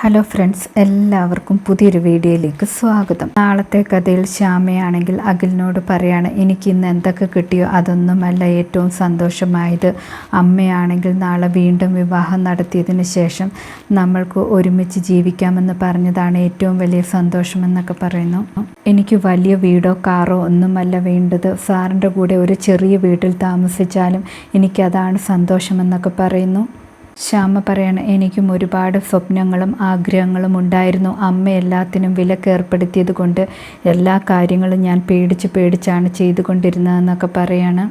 Hello friends എല്ലാവർക്കും പുതിയൊരു വീഡിയോയിലേക്ക് സ്വാഗതം. നാളത്തെ കഥയിൽ ശ്യാമയാണെങ്കിൽ അഖിലിനോട് പറയാണ് എനിക്ക് ഇന്ന് എന്തൊക്കെ കിട്ടിയോ അതൊന്നുമല്ല ഏറ്റവും സന്തോഷമായത് അമ്മയാണെങ്കിൽ നാളെ വീണ്ടും വിവാഹം നടത്തിയതിന് ശേഷം നമ്മൾക്ക് ഒരുമിച്ച് ജീവിക്കാമെന്ന് പറഞ്ഞതാണ് ഏറ്റവും വലിയ സന്തോഷമെന്നൊക്കെ പറയുന്നു. എനിക്ക് വലിയ വീടോ കാറോ ഒന്നുമല്ല വേണ്ടത്. സാറിന്റെ കൂടെ ഒരു ചെറിയ വീട്ടിൽ താമസിച്ചാലും എനിക്കതാണ് സന്തോഷമെന്നൊക്കെ പറയുന്നു. ശ്യാമ പറയാണ് എനിക്കും ഒരുപാട് സ്വപ്നങ്ങളും ആഗ്രഹങ്ങളും ഉണ്ടായിരുന്നു. അമ്മ എല്ലാത്തിനും വിലക്കേർപ്പെടുത്തിയത് കൊണ്ട് എല്ലാ കാര്യങ്ങളും ഞാൻ പേടിച്ച് പേടിച്ചാണ് ചെയ്തുകൊണ്ടിരുന്നതെന്നൊക്കെ പറയാണ്.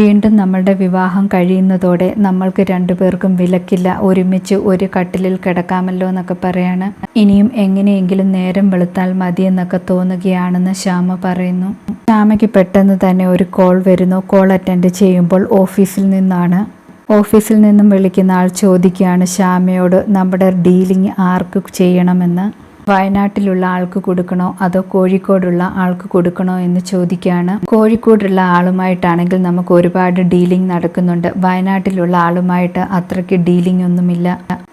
വീണ്ടും നമ്മളുടെ വിവാഹം കഴിയുന്നതോടെ നമ്മൾക്ക് രണ്ടുപേർക്കും വിലക്കില്ല. ഒരുമിച്ച് ഒരു കട്ടിലിൽ കിടക്കാമല്ലോ എന്നൊക്കെ പറയാണ്. ഇനിയും എങ്ങനെയെങ്കിലും നേരം വെളുത്താൽ മതിയെന്നൊക്കെ തോന്നുകയാണെന്ന് ശ്യാമ പറയുന്നു. ശ്യാമയ്ക്ക് പെട്ടെന്ന് തന്നെ ഒരു കോൾ വരുന്നു. കോൾ അറ്റൻഡ് ചെയ്യുമ്പോൾ ഓഫീസിൽ നിന്നാണ്. ഓഫീസിൽ നിന്നും വിളിക്കുന്ന ആൾ ചോദിക്കുകയാണ് ശ്യാമയോട് നമ്മുടെ ഡീലിംഗ് ആർക്ക് ചെയ്യണമെന്ന്? വയനാട്ടിലുള്ള ആൾക്ക് കൊടുക്കണോ അതോ കോഴിക്കോടുള്ള ആൾക്ക് കൊടുക്കണോ എന്ന് ചോദിക്കുകയാണ്. കോഴിക്കോടുള്ള ആളുമായിട്ടാണെങ്കിൽ നമുക്ക് ഒരുപാട് ഡീലിംഗ് നടക്കുന്നുണ്ട്. വയനാട്ടിലുള്ള ആളുമായിട്ട് അത്രയ്ക്ക് ഡീലിംഗ് ഒന്നുമില്ല.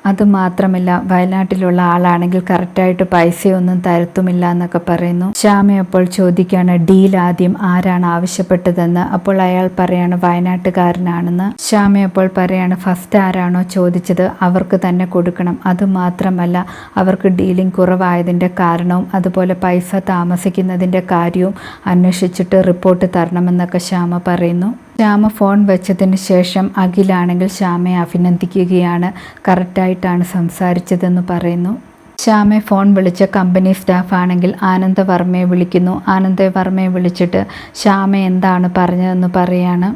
അതുമാത്രമല്ല വയനാട്ടിലുള്ള ആളാണെങ്കിൽ കറക്റ്റായിട്ട് പൈസയൊന്നും തരത്തുമില്ല എന്നൊക്കെ പറയുന്നു. ശ്യാമ അപ്പോൾ ചോദിക്കുകയാണ് ഡീൽ ആദ്യം ആരാണ് ആവശ്യപ്പെട്ടതെന്ന്? അപ്പോൾ അയാൾ പറയാണ് വയനാട്ടുകാരനാണെന്ന്. ശ്യാമ അപ്പോൾ പറയാണ് ഫസ്റ്റ് ആരാണോ ചോദിച്ചത് അവർക്ക് തന്നെ കൊടുക്കണം. അതുമാത്രമല്ല അവർക്ക് ഡീലിംഗ് കുറവായതിന്റെ കാരണവും അതുപോലെ പൈസ താമസിക്കുന്നതിന്റെ കാര്യവും അന്വേഷിച്ചിട്ട് റിപ്പോർട്ട് തരണമെന്നൊക്കെ ശ്യാമ പറയുന്നു. ശ്യാമ ഫോൺ വെച്ചതിന് ശേഷം അഖിലാണെങ്കിൽ ശ്യാമയെ അഭിനന്ദിക്കുകയാണ്. കറക്റ്റായിട്ടാണ് സംസാരിച്ചതെന്ന് പറയുന്നു. ശ്യാമെ ഫോൺ വിളിച്ച കമ്പനി സ്റ്റാഫ് ആണെങ്കിൽ ആനന്ദവർമ്മയെ വിളിക്കുന്നു. ആനന്ദവർമ്മയെ വിളിച്ചിട്ട് ശ്യാമ എന്താണ് പറഞ്ഞതെന്ന് പറയാണ്.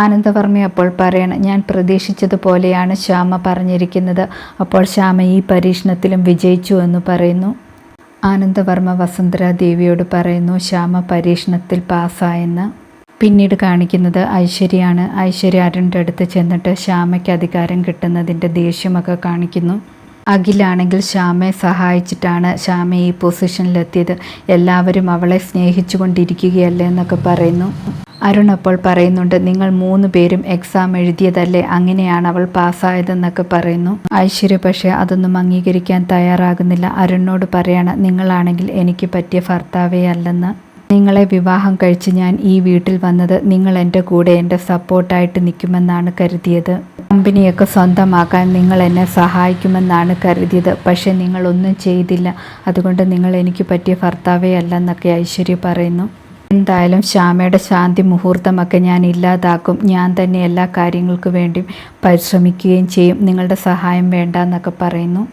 ആനന്ദവർമ്മ അപ്പോൾ പറയണം ഞാൻ പ്രതീക്ഷിച്ചതുപോലെയാണ് ശ്യാമ പറഞ്ഞിരിക്കുന്നത്. അപ്പോൾ ശ്യാമ ഈ പരീക്ഷണത്തിലും വിജയിച്ചു എന്ന് പറയുന്നു. ആനന്ദവർമ്മ വസുന്ധര ദേവിയോട് പറയുന്നു ശ്യാമ പരീക്ഷണത്തിൽ പാസ്സായെന്ന്. പിന്നീട് കാണിക്കുന്നത് ഐശ്വര്യയാണ്. ഐശ്വര്യ അരുണിന്റെ അടുത്ത് ചെന്നിട്ട് ശ്യാമയ്ക്ക് അധികാരം കിട്ടുന്നതിന്റെ ദേഷ്യമൊക്കെ കാണിക്കുന്നു. അഖിലാണെങ്കിൽ ശ്യാമയെ സഹായിച്ചിട്ടാണ് ശ്യാമ ഈ പൊസിഷനിലെത്തിയത്. എല്ലാവരും അവളെ സ്നേഹിച്ചുകൊണ്ടിരിക്കുകയല്ലേ എന്നൊക്കെ പറയുന്നു. അരുൺ അപ്പോൾ പറയുന്നുണ്ട് നിങ്ങൾ മൂന്ന് പേരും എക്സാം എഴുതിയതല്ലേ? അങ്ങനെയാണ് അവൾ പാസ്സായതെന്നൊക്കെ പറയുന്നു. ഐശ്വര്യ പക്ഷേ അതൊന്നും അംഗീകരിക്കാൻ തയ്യാറാകുന്നില്ല. അരുണിനോട് പറയാണ് നിങ്ങളാണെങ്കിൽ എനിക്ക് പറ്റിയ ഭർത്താവേ അല്ലെന്ന്. നിങ്ങളെ വിവാഹം കഴിച്ച് ഞാൻ ഈ വീട്ടിൽ വന്നത് നിങ്ങൾ എന്റെ കൂടെ എന്റെ സപ്പോർട്ടായിട്ട് നിൽക്കുമെന്നാണ് കരുതിയത്. കമ്പനിയൊക്കെ സ്വന്തമാക്കാൻ നിങ്ങൾ എന്നെ സഹായിക്കുമെന്നാണ് കരുതിയത്. പക്ഷേ നിങ്ങളൊന്നും ചെയ്തില്ല. അതുകൊണ്ട് നിങ്ങൾ എനിക്ക് പറ്റിയ ഭർത്താവേ അല്ലെന്നൊക്കെ ഐശ്വര്യ പറയുന്നു. എന്തായാലും ശ്യാമയുടെ ശാന്തി മുഹൂർത്തമൊക്കെ ഞാൻ ഇല്ലാതാക്കും. ഞാൻ തന്നെ എല്ലാ കാര്യങ്ങൾക്കു വേണ്ടിയും പരിശ്രമിക്കുകയും ചെയ്യും. നിങ്ങളുടെ സഹായം വേണ്ട എന്നൊക്കെ പറയുന്നു.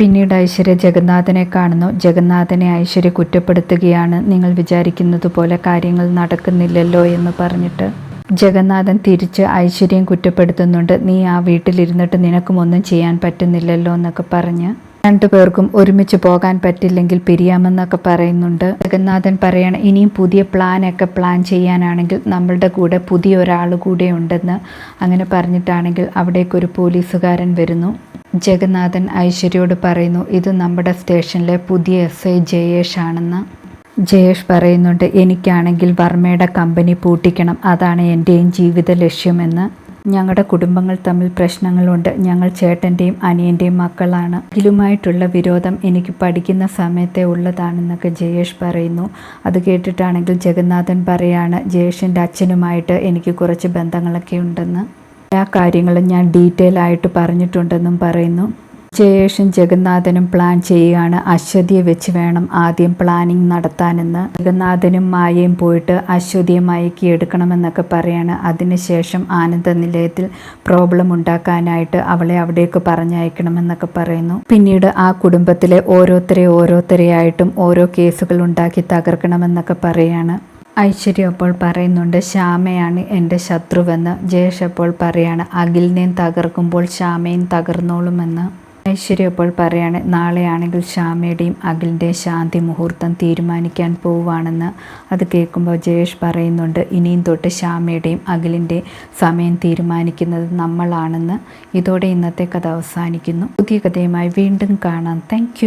പിന്നീട് ഐശ്വര്യ ജഗന്നാഥനെ കാണുന്നു. ജഗന്നാഥനെ ഐശ്വര്യ കുറ്റപ്പെടുത്തുകയാണ് നിങ്ങൾ വിചാരിക്കുന്നത് പോലെ കാര്യങ്ങൾ നടക്കുന്നില്ലല്ലോ എന്ന് പറഞ്ഞിട്ട്. ജഗന്നാഥൻ തിരിച്ച് ഐശ്വര്യം കുറ്റപ്പെടുത്തുന്നുണ്ട്. നീ ആ വീട്ടിലിരുന്നിട്ട് നിനക്കും ഒന്നും ചെയ്യാൻ പറ്റുന്നില്ലല്ലോ എന്നൊക്കെ പറഞ്ഞ് രണ്ടുപേർക്കും ഒരുമിച്ച് പോകാൻ പറ്റില്ലെങ്കിൽ പിരിയാമെന്നൊക്കെ പറയുന്നുണ്ട്. ജഗന്നാഥൻ പറയണം ഇനിയും പുതിയ പ്ലാനൊക്കെ പ്ലാൻ ചെയ്യാനാണെങ്കിൽ നമ്മളുടെ കൂടെ പുതിയ ഒരാൾ കൂടെ ഉണ്ടെന്ന് അങ്ങനെ പറഞ്ഞിട്ടാണെങ്കിൽ അവിടേക്കൊരു പോലീസുകാരൻ വരുന്നു. ജഗന്നാഥൻ ഐശ്വര്യയോട് പറയുന്നു ഇത് നമ്മുടെ സ്റ്റേഷനിലെ പുതിയ എസ് ഐ ജയേഷ് ആണെന്ന്. ജയേഷ് പറയുന്നുണ്ട് എനിക്കാണെങ്കിൽ വർമ്മയുടെ കമ്പനി പൂട്ടിക്കണം. അതാണ് എന്റെയും ജീവിത ലക്ഷ്യമെന്ന്. ഞങ്ങളുടെ കുടുംബങ്ങൾ തമ്മിൽ പ്രശ്നങ്ങളുണ്ട്. ഞങ്ങൾ ചേട്ടന്റെയും അനിയന്റെയും മക്കളാണ്. ഇതിലുമായിട്ടുള്ള വിരോധം എനിക്ക് പഠിക്കുന്ന സമയത്തെ ഉള്ളതാണെന്നൊക്കെ ജയേഷ് പറയുന്നു. അത് കേട്ടിട്ടാണെങ്കിൽ ജഗന്നാഥൻ പറയാണ് ജയേഷിന്റെ അച്ഛനുമായിട്ട് എനിക്ക് കുറച്ച് ബന്ധങ്ങളൊക്കെ ഉണ്ടെന്ന്. എല്ലാ കാര്യങ്ങളും ഞാൻ ഡീറ്റെയിൽ ആയിട്ട് പറഞ്ഞിട്ടുണ്ടെന്നും പറയുന്നു. ജയേഷും ജഗന്നാഥനും പ്ലാൻ ചെയ്യുകയാണ്. അശ്വതിയെ വെച്ച് വേണം ആദ്യം പ്ലാനിങ് നടത്താനെന്ന്. ജഗന്നാഥനും മായയും പോയിട്ട് അശ്വതിയെ മയക്കി എടുക്കണമെന്നൊക്കെ പറയാണ്. അതിനുശേഷം ആനന്ദ നിലയത്തിൽ പ്രോബ്ലം ഉണ്ടാക്കാനായിട്ട് അവളെ അവിടേക്ക് പറഞ്ഞയക്കണമെന്നൊക്കെ പറയുന്നു. പിന്നീട് ആ കുടുംബത്തിലെ ഓരോരുത്തരെ ഓരോരുത്തരെയായിട്ടും ഓരോ കേസുകൾ ഉണ്ടാക്കി തകർക്കണമെന്നൊക്കെ പറയാണ്. ഐശ്വര്യ അപ്പോൾ പറയുന്നുണ്ട് ശ്യാമയാണ് എന്റെ ശത്രുവെന്ന്. ജയേഷ് അപ്പോൾ പറയാണ് അഖിലിനെയും തകർക്കുമ്പോൾ ശ്യാമയും തകർന്നോളുമെന്ന്. ഐശ്വര്യ അപ്പോൾ പറയാണ് നാളെയാണെങ്കിൽ ശ്യാമയുടെയും അഖിലിന്റെയും ശാന്തി മുഹൂർത്തം തീരുമാനിക്കാൻ പോവുകയാണെന്ന്. അത് കേൾക്കുമ്പോൾ ജയേഷ് പറയുന്നുണ്ട് ഇനിയും തൊട്ട് ശ്യാമയുടെയും അഖിലിന്റെയും സമയം തീരുമാനിക്കുന്നത് നമ്മളാണെന്ന്. ഇതോടെ ഇന്നത്തെ കഥ അവസാനിക്കുന്നു. പുതിയ കഥയുമായി വീണ്ടും കാണാം. താങ്ക്